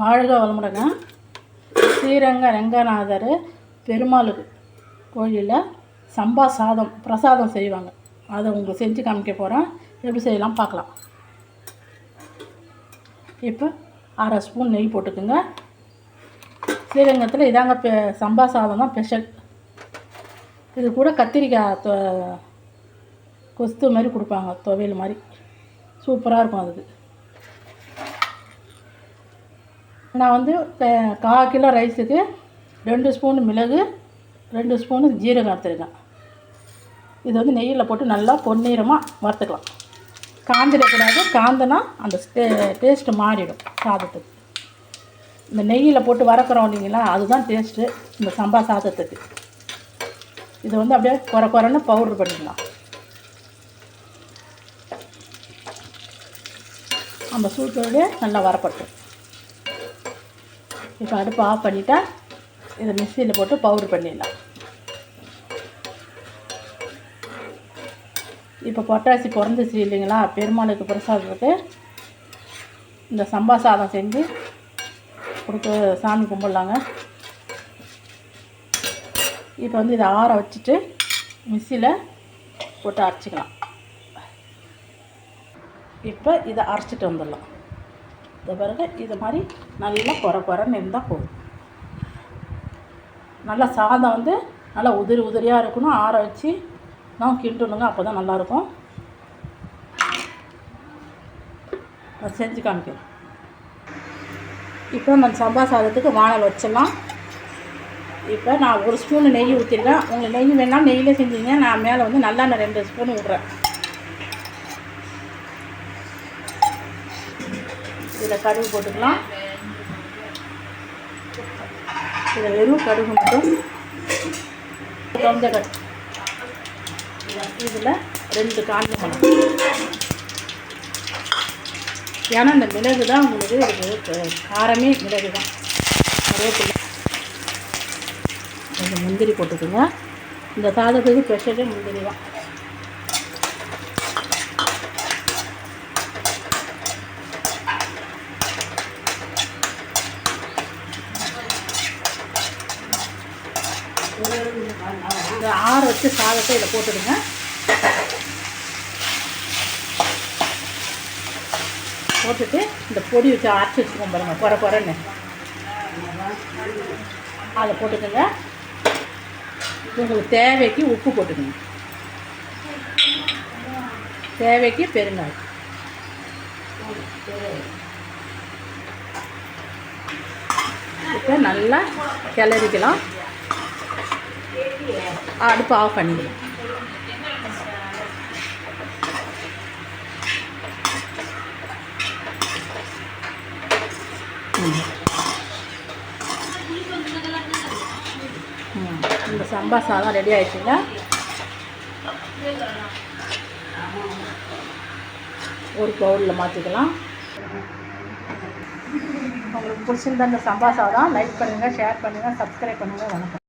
வாழ்க வளமுடங்க ஸ்ரீரங்க ரங்கநாதர் பெருமாளுக்கு கோயிலில் சம்பா சாதம் பிரசாதம் செய்வாங்க. அதை உங்களுக்கு செஞ்சு காமிக்க போகிறேன் எப்படி செய்யலாம் பார்க்கலாம். இப்போ அரை ஸ்பூன் நெய் போட்டுக்குங்க. ஸ்ரீரங்கத்தில் இதாங்க பெ சம்பா சாதம் தான் ஸ்பெஷல் இது கூட கத்திரிக்காய் தொ கொஸ்து மாதிரி கொடுப்பாங்க துவையல் மாதிரி. சூப்பராக இருக்கும் அதுக்கு. நான் வந்து க- கால் கிலோ ரைஸுக்கு ரெண்டு ஸ்பூன் மிளகு ரெண்டு ஸ்பூனு ஜீரகம் எடுத்துருக்கேன். இது வந்து நெய்யில் போட்டு நல்லா பொன்னீரமாக வறுத்துக்கலாம். காந்திடக்கூடாது காந்தனா அந்த டே டேஸ்ட்டு மாறிடும் சாதத்துக்கு. இந்த நெய்யில் போட்டு வறக்கிறோம் இல்லைங்களா அதுதான் டேஸ்ட்டு இந்த சம்பா சாதத்துக்கு. இது வந்து அப்படியே குறை குறைன்னு பவுட்ரு பண்ணிக்கலாம். அந்த சூட்டோடய நல்லா வரப்பட்டும் இப்போ அடுப்பு ஆஃப் பண்ணிட்டா இதை மிக்சியில் போட்டு பவுடர் பண்ணிடலாம். இப்போ பொட்டாசி பிறந்துச்சு இல்லைங்களா? பெருமாளுக்கு பிரசாதத்துக்கு இந்த சம்பா சாதம் செஞ்சு கொடுத்து சாமி கும்பிட்லாங்க. இப்போ வந்து இதை ஆற வச்சுட்டு மிக்சியில் போட்டு அரைச்சிக்கலாம். இப்போ இதை அரைச்சிட்டு வந்துடலாம். இந்த பிறகு இது மாதிரி நல்லா குறை குறைன்னு இருந்தால் போதும். நல்லா சாதம் வந்து நல்லா உதிரி உதிரியாக இருக்கணும். ஆற வச்சு நான் கிண்டணுங்க. அப்போ தான் நல்லாயிருக்கும். நான் செஞ்சு காமிக்கிறேன். இப்போ நம்ம சம்பா சாதத்துக்கு வானல் வச்சிடலாம். இப்போ நான் ஒரு ஸ்பூனு நெய் ஊற்றிருக்கேன் உங்களுக்கு நெய் வேணால் நெய்யில் செஞ்சீங்க. நான் மேலே வந்து நல்லெண்ணெய் ரெண்டு ஸ்பூன் விட்றேன். இதில் கடுகு போட்டுக்கலாம். இதில் வெறும் கடுகு மட்டும். கொஞ்சம் கட் இதில் ரெண்டு காஞ்சி மிளகு. ஏன்னா இந்த மிளகு தான் உங்களுக்கு இதுக்கு காரமே மிளகு தான். கருவேப்பிலை. கொஞ்சம் முந்திரி போட்டுக்கோங்க. இந்த சாதத்துக்கு ஸ்பெஷலே முந்திரி தான். இந்த ஆற வச்சு சாதத்தை இதில் போட்டுடுங்க. போட்டுட்டு இந்த பொடி வச்சு அரைச்சி வச்சுக்கோம் பாருங்கள் குறை குறைன்னு அதை போட்டுக்கோங்க. உங்களுக்கு தேவைக்கு உப்பு போட்டுக்கோங்க. தேவைக்கு பெருங்காயம். இப்போ நல்லா கிளறிக்கலாம். அடுப்பு ஆஃப் பண்ணிக்கலாம் இந்த சம்பா சாதம் ரெடி ஆயிடுச்சுங்க ஒரு பவுலில் மாற்றிக்கலாம் உங்களுக்கு பிடிச்சிருந்த அந்த சம்பா சாதம் லைக் பண்ணுங்கள் ஷேர் பண்ணுங்கள் சப்ஸ்கிரைப் பண்ணுங்கள் வணக்கம்.